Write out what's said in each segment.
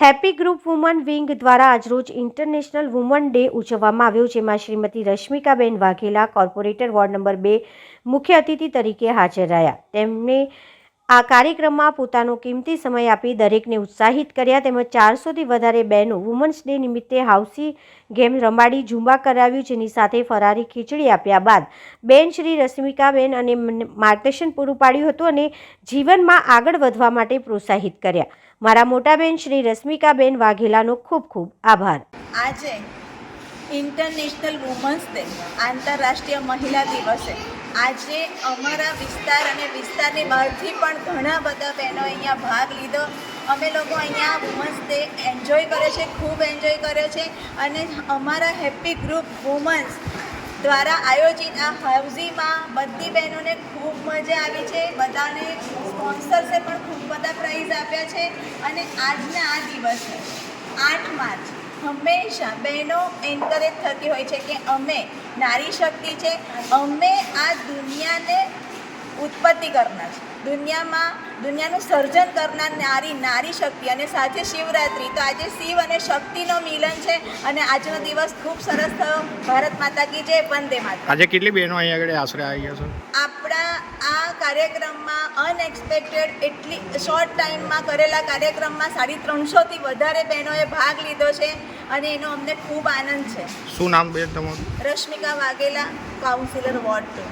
Happy group woman wing દ્વારા આજરોજ international woman day ઉજવવામાં આવ્યો, જેમાં Shrimati Rashmikaben Vaghela corporator ward number બે મુખ્ય અતિથિ તરીકે હાજર રહ્યા. તેમણે આ કાર્યક્રમમાં પોતાનો કિંમતી સમય આપી દરેકને ઉત્સાહિત કર્યા તેમજ ચારસોથી વધારે બહેનો વુમન્સ ડે નિમિત્તે હાઉસી ગેમ રમાડી ઝુંબા કરાવ્યું, જેની સાથે ફરારી ખીચડી આપ્યા બાદ બેન શ્રી રશ્મિકાબેન અને માર્ગદર્શન પૂરું પાડ્યું હતું અને જીવનમાં આગળ વધવા માટે પ્રોત્સાહિત કર્યા. મારા મોટા બેન શ્રી રશ્મિકાબેન વાઘેલાનો ખૂબ ખૂબ આભાર. આજે ઇન્ટરનેશનલ વુમન્સ ડે આંતરરાષ્ટ્રીય મહિલા દિવસે આજે અમારા વિસ્તાર અને વિસ્તારની બહારથી પણ ઘણા બધા બહેનો અહીંયા ભાગ લીધો. અમે લોકો અહીંયા ડે એન્જોય કરે છે, ખૂબ એન્જોય કરે છે અને અમારા હેપી ગ્રુપ વુમન્સ દ્વારા આયોજિત આ હાઉઝીમાં બધી બહેનોને ખૂબ મજા આવી છે. બધાને સ્પોન્સર્સે પણ ખૂબ બધા પ્રાઇઝ આપ્યા છે અને આજના આ દિવસે, આઠ માર્ચ હંમેશા બહેનો એન્કરેજ થતી હોય છે કે અમે નારી શક્તિ છે અમે આ દુનિયાને ઉત્પત્તિ કરનાર છે. દુનિયામાં દુનિયાનું સર્જન કરનાર નારી નારી શક્તિ અને સાથે શિવરાત્રિ. તો આજે શિવ અને શક્તિનો મિલન છે અને આજનો દિવસ ખૂબ સરસ થયો. ભારત માતા કી જય વંદે માતા આજે કેટલી બહેનો અહીંયા આગળ આશરે આવી ગયા છે? આપણા આ કાર્યક્રમમાં અનએક્સપેક્ટેડ એટલી શોર્ટ ટાઈમમાં કરેલા કાર્યક્રમમાં સાડી ત્રણસોથી વધારે બહેનોએ ભાગ લીધો છે અને એનો અમને ખૂબ આનંદ છે. શું નામ બેન તમારું? Rashmika Vaghela councillor ward two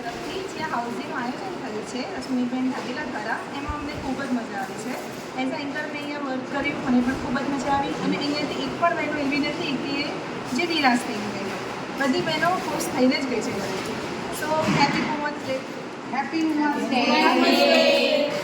તરફથી જે હાઉસિંગ આયોજન થયું છે રશ્મિબેન વાઘેલા દ્વારા એમાં અમને ખૂબ જ મજા આવી છે. એઝ અ ઇન્ટર મેં અહીંયા વર્ક કર્યું મને પણ ખૂબ જ મજા આવી. અને અહીંયાથી એક પણ બહેનો એવી નથી કે જે નિરાશ થઈ ગઈ બધી બહેનો ખુશ થઈને જ ગઈ છે. Happy Women's Day.